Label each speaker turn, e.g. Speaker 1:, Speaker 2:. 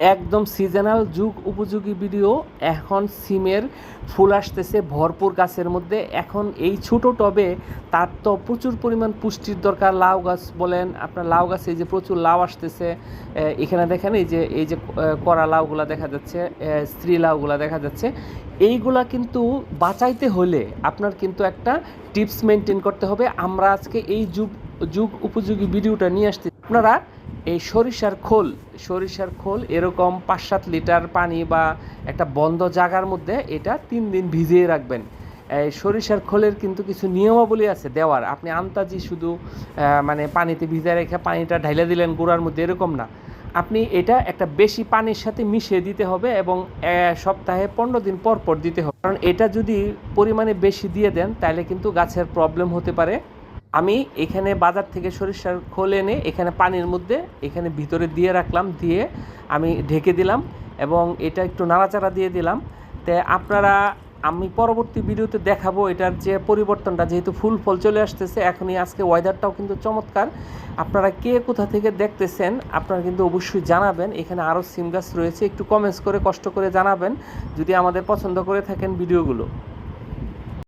Speaker 1: একদম সিজনাল যুগ উপযোগী ভিডিও এখন সিমের ফুল আসতেছে ভরপুর গাছের মধ্যে। এখন এই ছোট টবে তার তো প্রচুর পরিমাণ পুষ্টির দরকার। লাউ গাছ বলেন, আপনার লাউ গাছে এই যে প্রচুর লাউ আসতেছে এখানে দেখেন এই যে এই যে করা লাউগুলা দেখা যাচ্ছে স্ত্রী লাউগুলা দেখা যাচ্ছে। এইগুলা কিন্তু বাঁচাইতে হলে আপনার কিন্তু একটা টিপস মেনটেন করতে হবে। আমরা আজকে এই যুগ যুগ উপযোগী ভিডিওটা নিয়ে আসছি আপনারা এই সরিষার খোল সরিষার খোল এরকম পাঁচ সাত লিটার পানি বা একটা বন্ধ জায়গার মধ্যে এটা তিন দিন ভিজিয়ে রাখবেন। এই সরিষার খোলের কিন্তু কিছু নিয়মাবলী আছে দেওয়ার। আপনি আন্তাজি শুধু মানে পানিতে ভিজে রেখে পানিটা ঢাইলে দিলেন গুঁড়ার মধ্যে এরকম না। আপনি এটা একটা বেশি পানির সাথে মিশিয়ে দিতে হবে এবং সপ্তাহে পনেরো দিন পর পর দিতে হবে। কারণ এটা যদি পরিমাণে বেশি দিয়ে দেন তাহলে কিন্তু গাছের প্রবলেম হতে পারে। আমি এখানে বাজার থেকে সরিষার খোল এনে এখানে পানির মধ্যে এখানে ভিতরে দিয়ে রাখলাম, দিয়ে আমি ঢেকে দিলাম এবং এটা একটু নাড়াচাড়া দিয়ে দিলাম। তে আপনারা, আমি পরবর্তী ভিডিওতে দেখাবো এটার যে পরিবর্তনটা, যেহেতু ফুল ফল চলে আসতেছে, এখনই আজকে ওয়েদারটাও কিন্তু চমৎকার। আপনারা কে কোথা থেকে দেখতেছেন, আপনারা কিন্তু অবশ্যই জানাবেন। এখানে আরও সিম গাছ রয়েছে, একটু কমেন্টস করে কষ্ট করে জানাবেন, যদি আমাদের পছন্দ করে থাকেন ভিডিওগুলো।